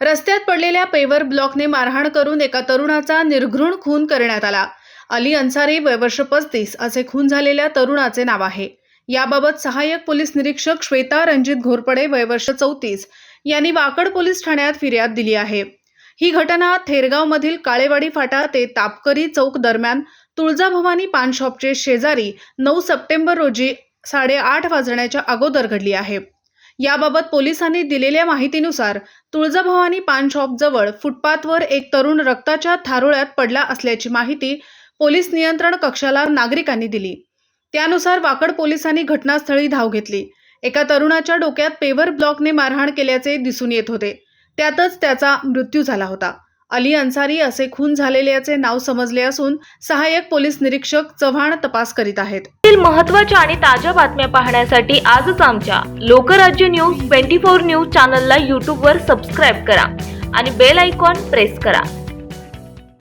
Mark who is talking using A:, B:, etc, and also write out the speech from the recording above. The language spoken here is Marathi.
A: रस्त्यात पडलेल्या पेवर ब्लॉकने मारहाण करून एका तरुणाचा निर्घृण खून करण्यात आला. अली अन्सारी वयवर्ष पस्तीस असे खून झालेल्या तरुणाचे नाव आहे. याबाबत सहाय्यक पोलीस निरीक्षक श्वेता रणजित घोरपडे वयवर्ष चौतीस यांनी वाकड पोलीस ठाण्यात फिर्याद दिली आहे. ही घटना थेरगावमधील काळेवाडी फाटा ते तापकरी चौक दरम्यान तुळजाभवानी पान शॉपचे शेजारी नऊ सप्टेंबर रोजी साडेआठ वाजण्याच्या अगोदर घडली आहे. याबाबत पोलिसांनी दिलेल्या माहितीनुसार तुळजाभवानी पान शॉप जवळ फुटपाथवर एक तरुण रक्ताच्या थारोळ्यात पडला असल्याची माहिती पोलीस नियंत्रण कक्षाला नागरिकांनी दिली. त्यानुसार वाकड पोलिसांनी घटनास्थळी धाव घेतली. एका तरुणाच्या डोक्यात पेवर ब्लॉकने मारहाण केल्याचे दिसून येत होते. त्यातच त्याचा मृत्यू झाला होता. अली अन्सारी असे खून झालेल्याचे नाव समजले असून सहाय्यक पोलीस निरीक्षक चव्हाण तपास करीत आहेत.
B: महत्त्वाच्या महत्त्वाच्या आणि ताज्या बातम्या पाहण्यासाठी आजच आमच्या Lokrajya news twenty four news चॅनलला यूट्यूबवर सबस्क्राईब करा आणि बेल आयकॉन प्रेस करा.